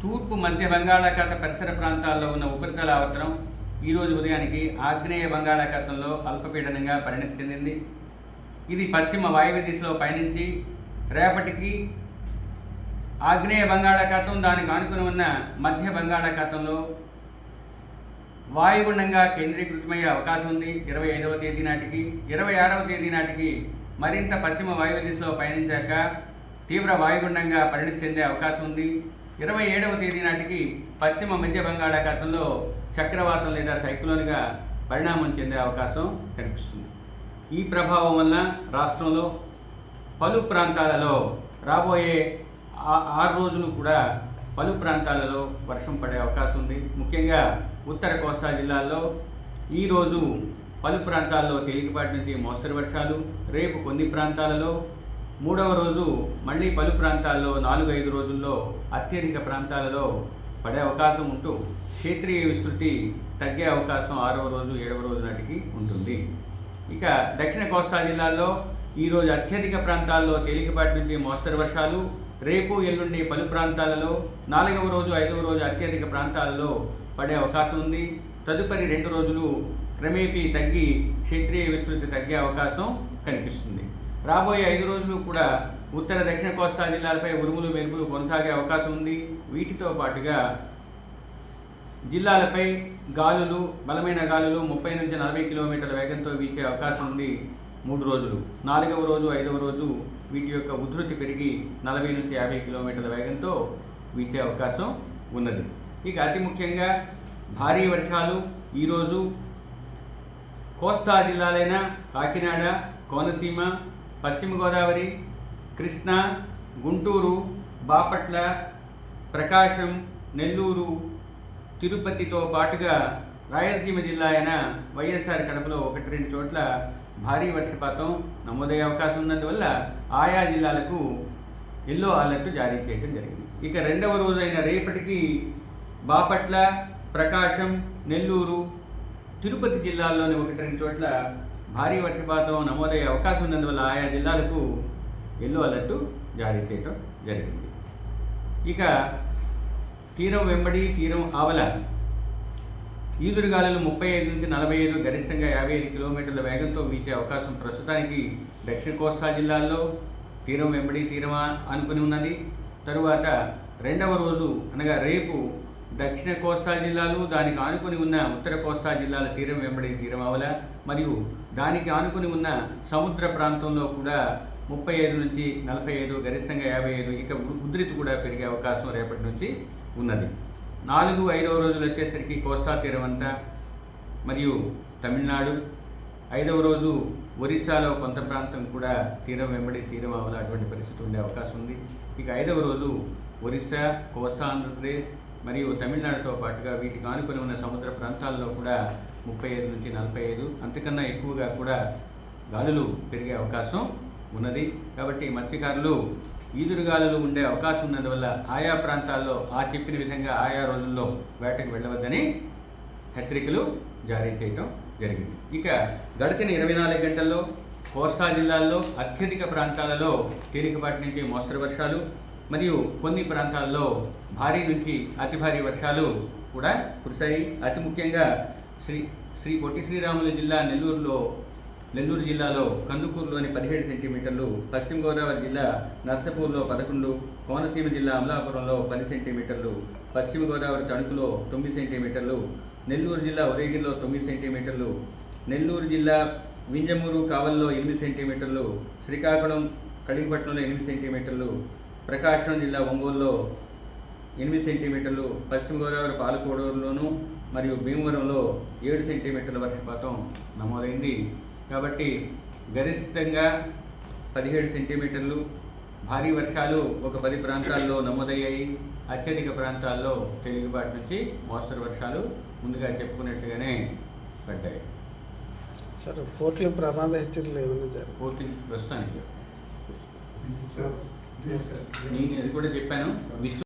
తూర్పు మధ్య బంగాళాఖాత పరిసర ప్రాంతాల్లో ఉన్న ఉపరితల ఆవర్తనం ఈరోజు ఉదయానికి ఆగ్నేయ బంగాళాఖాతంలో అల్పపీడనంగా పరిణతి చెందింది. ఇది పశ్చిమ వాయువ్య దిశలో పయనించి రేపటికి ఆగ్నేయ బంగాళాఖాతం దానికి ఆనుకుని ఉన్న మధ్య బంగాళాఖాతంలో వాయుగుండంగా కేంద్రీకృతమయ్యే అవకాశం ఉంది. ఇరవై ఐదవ తేదీ నాటికి ఇరవై ఆరవ తేదీ నాటికి మరింత పశ్చిమ వాయువ్య దిశలో పయనించాక తీవ్ర వాయుగుండంగా పరిణతి చెందే అవకాశం ఉంది. ఇరవై ఏడవ తేదీ నాటికి పశ్చిమ మధ్య బంగాళాఖాతంలో చక్రవాతం లేదా సైక్లోన్గా పరిణామం చెందే అవకాశం కనిపిస్తుంది. ఈ ప్రభావం వల్ల రాష్ట్రంలో పలు ప్రాంతాలలో రాబోయే ఆరు రోజులు కూడా పలు ప్రాంతాలలో వర్షం పడే అవకాశం ఉంది. ముఖ్యంగా ఉత్తర కోస్తా జిల్లాల్లో ఈరోజు పలు ప్రాంతాల్లో తేలికపాటి నుంచి మోస్తరు వర్షాలు రేపు కొన్ని ప్రాంతాలలో మూడవ రోజు మళ్ళీ పలు ప్రాంతాల్లో నాలుగు ఐదు రోజుల్లో అత్యధిక ప్రాంతాలలో పడే అవకాశం ఉంటూ క్షేత్రీయ విస్తృతి తగ్గే అవకాశం ఆరవ రోజు ఏడవ రోజు నాటికి ఉంటుంది. ఇక దక్షిణ కోస్తా జిల్లాల్లో ఈరోజు అత్యధిక ప్రాంతాల్లో తేలికపాటి నుంచి మోస్తరు వర్షాలు. రేపు ఎల్లుండి పలు ప్రాంతాలలో నాలుగవ రోజు ఐదవ రోజు అత్యధిక ప్రాంతాలలో పడే అవకాశం ఉంది. తదుపరి రెండు రోజులు క్రమేపీ తగ్గి క్షేత్రీయ విస్తృతి తగ్గే అవకాశం కనిపిస్తుంది. రాబోయే ఐదు రోజులు కూడా ఉత్తర దక్షిణ కోస్తా జిల్లాలపై ఉరుములు మెరుపులు కొనసాగే అవకాశం ఉంది. వీటితో పాటుగా జిల్లాలపై గాలులు బలమైన గాలులు ముప్పై నుంచి నలభై కిలోమీటర్ల వేగంతో వీచే అవకాశం ఉంది. మూడు రోజులు. నాలుగవ రోజు ఐదవ రోజు వీటి యొక్క ఉధృతి పెరిగి నలభై నుంచి యాభై కిలోమీటర్ల వేగంతో వీచే అవకాశం ఉన్నది. ఇక అతి ముఖ్యంగా భారీ వర్షాలు. ఈరోజు కోస్తా జిల్లాలైన కాకినాడ కోనసీమ పశ్చిమ గోదావరి కృష్ణా గుంటూరు బాపట్ల ప్రకాశం నెల్లూరు తిరుపతితో పాటుగా రాయలసీమ జిల్లా అయిన వైఎస్ఆర్ కడపలో ఒకటి రెండు చోట్ల భారీ వర్షపాతం నమోదయ్యే అవకాశం ఉన్నందువల్ల ఆయా జిల్లాలకు ఎల్లో అలర్ట్ జారీ చేయడం జరిగింది. ఇక రెండవ రోజైన రేపటికి బాపట్ల ప్రకాశం నెల్లూరు తిరుపతి జిల్లాల్లోని ఒకటి రెండు చోట్ల భారీ వర్షపాతం నమోదయ్యే అవకాశం ఉన్నందువల్ల ఆయా జిల్లాలకు ఎల్లో అలర్టు జారీ చేయడం జరిగింది. ఇక తీరం వెంబడి తీరం ఆవల. ఈదురుగాలులు ముప్పై ఐదు నుంచి నలభై ఐదు గరిష్టంగా యాభై ఐదు కిలోమీటర్ల వేగంతో వీచే అవకాశం ప్రస్తుతానికి దక్షిణ కోస్తా జిల్లాల్లో తీరం వెంబడి తీరమా అనుకుని ఉన్నది. తరువాత రెండవ రోజు అనగా రేపు దక్షిణ కోస్తా జిల్లాలు దానికి ఆనుకుని ఉన్న ఉత్తర కోస్తా జిల్లాల తీరం వెంబడి తీరం అవల. మరియు దానికి ఆనుకుని ఉన్న సముద్ర ప్రాంతంలో కూడా ముప్పై ఐదు నుంచి నలభై ఐదు గరిష్టంగా యాభై ఐదు ఇక ఉధృతి కూడా పెరిగే అవకాశం రేపటి నుంచి ఉన్నది. నాలుగు ఐదవ రోజులు వచ్చేసరికి కోస్తా తీరం అంతా మరియు తమిళనాడు. ఐదవ రోజు ఒరిస్సాలో కొంత ప్రాంతం కూడా తీరం వెంబడి తీరం అవలాటువంటి పరిస్థితి ఉండే అవకాశం ఉంది. ఇక ఐదవ రోజు ఒరిస్సా కోస్తా ఆంధ్రప్రదేశ్ మరియు తమిళనాడుతో పాటుగా వీటికి ఆనుకొని ఉన్న సముద్ర ప్రాంతాల్లో కూడా ముప్పై ఐదు నుంచి నలభై ఐదు అంతకన్నా ఎక్కువగా కూడా గాలులు పెరిగే అవకాశం ఉన్నది. కాబట్టి మత్స్యకారులు ఈదురుగాలులు ఉండే అవకాశం ఉన్నందువల్ల ఆయా ప్రాంతాల్లో ఆ చెప్పిన విధంగా ఆయా రోజుల్లో వేటకు వెళ్ళవద్దని హెచ్చరికలు జారీ చేయటం జరిగింది. ఇక గడిచిన ఇరవై నాలుగు గంటల్లో కోస్తా జిల్లాల్లో అత్యధిక ప్రాంతాలలో తేలికపాటి నుంచి మోస్తరు వర్షాలు మరియు కొన్ని ప్రాంతాల్లో భారీ నుంచి అతి భారీ వర్షాలు కూడా కురిశాయి. అతి ముఖ్యంగా శ్రీ శ్రీ పొట్టి శ్రీరాములు జిల్లా నెల్లూరులో నెల్లూరు జిల్లాలో కందుకూరులోని పదిహేడు సెంటీమీటర్లు పశ్చిమ గోదావరి జిల్లా నర్సపూర్లో పదకొండు కోనసీమ జిల్లా అమలాపురంలో పది సెంటీమీటర్లు పశ్చిమ గోదావరి తణుకులో తొమ్మిది సెంటీమీటర్లు నెల్లూరు జిల్లా ఉదయగిరిలో తొమ్మిది సెంటీమీటర్లు నెల్లూరు జిల్లా వింజమూరు కావల్లో ఎనిమిది సెంటీమీటర్లు శ్రీకాకుళం కళింగపట్నంలో ఎనిమిది సెంటీమీటర్లు ప్రకాశం జిల్లా ఒంగోలులో ఎనిమిది సెంటీమీటర్లు పశ్చిమ గోదావరి పాలకోడూరులోను మరియు భీమవరంలో ఏడు సెంటీమీటర్ల వర్షపాతం నమోదైంది. కాబట్టి గరిష్టంగా పదిహేడు సెంటీమీటర్లు భారీ వర్షాలు ఒక పది ప్రాంతాల్లో నమోదయ్యాయి. అత్యధిక ప్రాంతాల్లో తేలికపాటి నుంచి మోస్తరు వర్షాలు ముందుగా చెప్పుకున్నట్టుగానే పడ్డాయి. సార్ పోర్టుల ప్రమాద హెచ్చరికలు ఏమైనా జరిగాయి? పూర్తి ప్రస్తుతానికి నేను అది కూడా చెప్పాను. విస్తృ